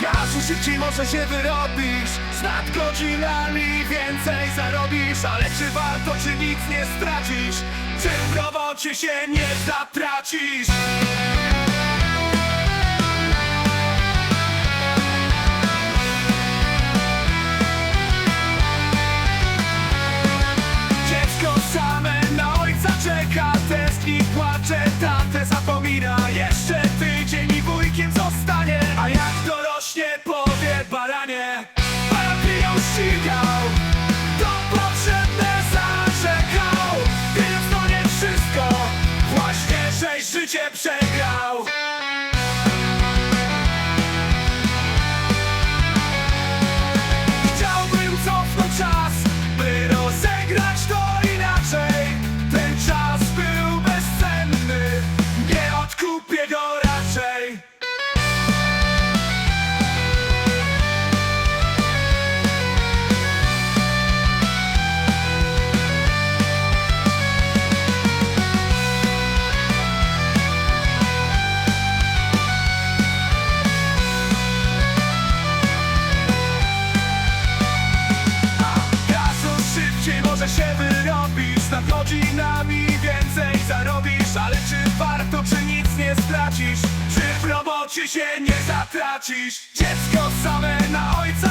Gazu szybciej może się wyrobisz. Z nadgodzinami więcej zarobisz. Ale czy warto, czy nic nie stracisz? Czy w robocie się nie zatracisz Żeś życie przegrał się wyrobisz. Nad godzinami więcej zarobisz. Ale czy warto, czy nic nie stracisz? Czy w robocie się nie zatracisz? Dziecko same na ojca